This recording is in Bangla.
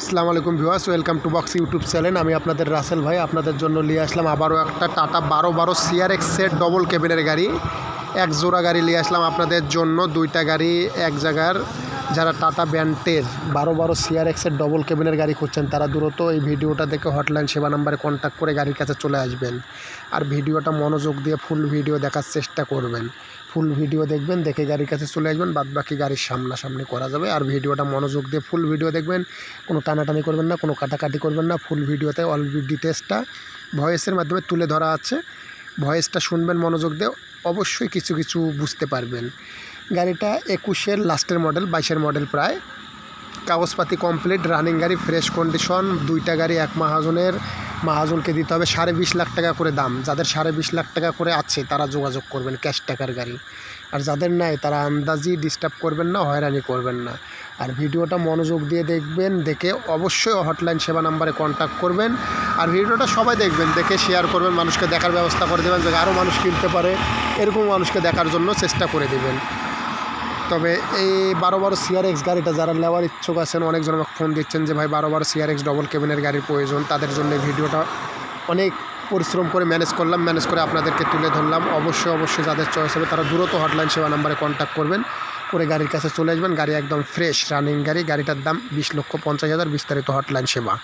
আসসালামু আলাইকুম viewers, welcome to box YouTube channel. আমি আপনাদের রাসেল ভাই, আপনাদের জন্য নিয়ে আসলাম আবারও একটা টাটা বারো বারো সিআরএক্স সেট ডবল কেবিনের গাড়ি। এক জোড়া গাড়ি নিয়ে আসলাম আপনাদের জন্য, দুইটা গাড়ি, এক জায়গার যারা টাটা ব্যান্ডের বারো বারো সিআরএক্সের ডবল কেবিনের গাড়ি খুঁজছেন, তারা দ্রুত এই ভিডিওটা দেখে হটলাইন সেবা নাম্বারে কন্ট্যাক্ট করে গাড়ির কাছে চলে আসবেন। আর ভিডিওটা মনোযোগ দিয়ে ফুল ভিডিও দেখার চেষ্টা করবেন। ফুল ভিডিও দেখবেন, দেখে গাড়ির কাছে চলে আসবেন বাদ বাকি গাড়ির সামনাসামনি করা যাবে। আর ভিডিওটা মনোযোগ দিয়ে ফুল ভিডিও দেখবেন, কোনো টানাটানি করবেন না, কোনো কাটাকাটি করবেন না। ফুল ভিডিওতে অল ডিটেলসটা ভয়েসের মাধ্যমে তুলে ধরা আছে। ভয়েসটা শুনবেন, মনোযোগ দিয়ে অবশ্যই কিছু কিছু বুঝতে পারবেন। গাড়িটা একুশের লাস্টের মডেল, বাইশের মডেল প্রায়। কাগজপাতি কমপ্লিট রানিং গাড়ি ফ্রেশ কন্ডিশন দুইটা গাড়ি এক মাহাজনের। মাহাজনকে দিতে হবে সাড়ে বিশ লাখ টাকা করে দাম। যাদের সাড়ে বিশ লাখ টাকা করে আছে, তারা যোগাযোগ করবেন ক্যাশ টাকার গাড়ি। আর যাদের নাই, তারা আন্দাজি ডিস্টার্ব করবেন না, হয়রানি করবেন না। আর ভিডিওটা মনোযোগ দিয়ে দেখবেন, দেখে অবশ্যই হটলাইন সেবা নাম্বারে কন্ট্যাক্ট করবেন। আর ভিডিওটা সবাই দেখবেন, দেখে শেয়ার করবেন, মানুষকে দেখার ব্যবস্থা করে দেবেন যে আরও মানুষ কিনতে পারে। এরকম মানুষকে দেখার জন্য চেষ্টা করে দেবেন। তবে এই বারো বারো সিআরএক্স গাড়িটা যারা নেওয়ার ইচ্ছুক আছেন, অনেকজন আমাকে ফোন দিচ্ছেন যে, ভাই বারো বারো সিআরএক্স ডবল কেবিনের গাড়ির প্রয়োজন। তাদের জন্য ভিডিওটা অনেক পরিশ্রম করে ম্যানেজ করলাম ম্যানেজ করে আপনাদেরকে তুলে ধরলাম। অবশ্যই অবশ্যই যাদের চয়েস হবে, তারা দ্রুত হটলাইন সেবা নাম্বারে কন্ট্যাক্ট করবেন। করে গাড়ির কাছে চলে আসবেন। গাড়ি একদম ফ্রেশ রানিং গাড়ি। গাড়িটার দাম বিশ লক্ষ পঞ্চাশ হাজার বিস্তারিত হটলাইন সেবা।